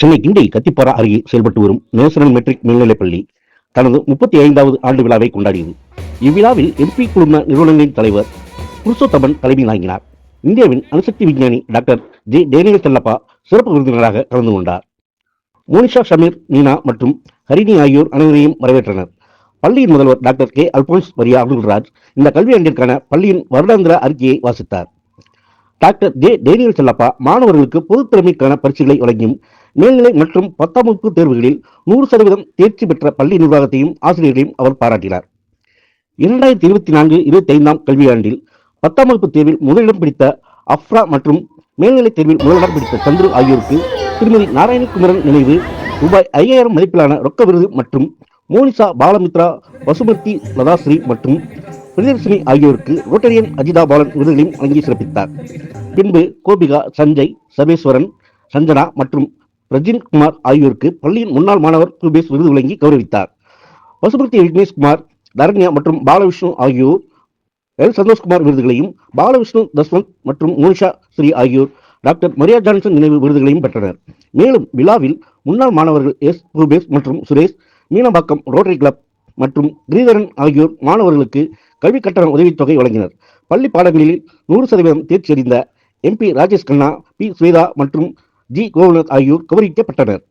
சென்னை கிண்டி கத்திப்பாரா அருகே செயல்பட்டு வரும் நேஷனல் மெட்ரிக் மேல்நிலைப்பள்ளி தனது முப்பத்தி ஐந்தாவது ஆண்டு விழாவை கொண்டாடியது. இவ்விழாவில் எம்பி குழும நிறுவனங்களின் தலைவர் புருஷோத்தமன் தலைமை தாங்கினார். இந்தியாவின் அணுசக்தி விஞ்ஞானி டாக்டர் ஜே டேனியல் செல்லப்பா சிறப்பு விருந்தினராக கலந்து கொண்டார். மோனிஷா ஷமீர் மீனா மற்றும் ஹரிணி ஆகியோர் அனைவரையும் வரவேற்றனர். பள்ளியின் முதல்வர் டாக்டர் கே. அல்போன்ஸ் மரியா அப்துல்ராஜ் இந்த கல்வியாண்டிற்கான பள்ளியின் வருடாந்திர அறிக்கையை வாசித்தார். டாக்டர் ஜே டேனியல் செல்லப்பா மாணவர்களுக்கு பொதுத் திறமைக்கான பரிசுகளை வழங்கியும் மேல்நிலை மற்றும் பத்தாம் வகுப்பு தேர்வுகளில் நூறு சதவீதம் தேர்ச்சி பெற்ற பள்ளி நிர்வாகத்தையும் ஆசிரியர்களையும் அவர் பாராட்டினார். இரண்டாயிரத்தி இருபத்தி நான்கு இருபத்தி ஐந்தாம் கல்வியாண்டில் பத்தாம் வகுப்பு தேர்வில் முதலிடம் பிடித்த அஃப்ரா மற்றும் மேல்நிலை தேர்வில் முதலிடம் பிடித்த சந்துரு ஆகியோருக்கு திருமதி நாராயணகுமரன் நினைவு ரூபாய் ஐயாயிரம் மதிப்பிலான ரொக்க விருது மற்றும் மோனிசா பாலமித்ரா வசுமதி லதாஸ்ரீ மற்றும் பிரியதர்ஷினி ஆகியோருக்கு ரோட்டரியன் அஜிதா பாலன் விருதுகளையும் வழங்கி சிறப்பித்தார். பின்பு கோபிகா சஞ்சய் சர்வேஸ்வரன் சஞ்சனா மற்றும் பிரஜின் குமார் ஆகியோருக்கு பள்ளியின் முன்னாள் மாணவர் ரூபேஷ் விருது வழங்கி கௌரவித்தார். வசுமதி விக்னேஷ்குமார் தரண்யா மற்றும் பாலவிஷ்ணு ஆகியோர் எல். சந்தோஷ்குமார் விருதுகளையும் பாலவிஷ்ணு தஸ்வந்த் மற்றும் மோனிஷா ஸ்ரீ ஆகியோர் டாக்டர் மரியா ஜான்சன் நினைவு விருதுகளையும் பெற்றனர். மேலும் விழாவில் முன்னாள் மாணவர்கள் எஸ். ரூபேஷ் மற்றும் சுரேஷ் மீனம்பாக்கம் ரோட்டரி கிளப் மற்றும் கிரீதரன் ஆகியோர் மாணவர்களுக்கு கல்வி கட்டண உதவித்தொகை வழங்கினர். பள்ளி பாடங்களில் நூறு சதவீதம் தேர்ச்சி அடைந்த எம்பி ராஜேஷ் கண்ணா பி. ஸ்வேதா மற்றும் ஜி கோவிந்த் ஆகியோர் கௌரவிக்கப்பட்டனர்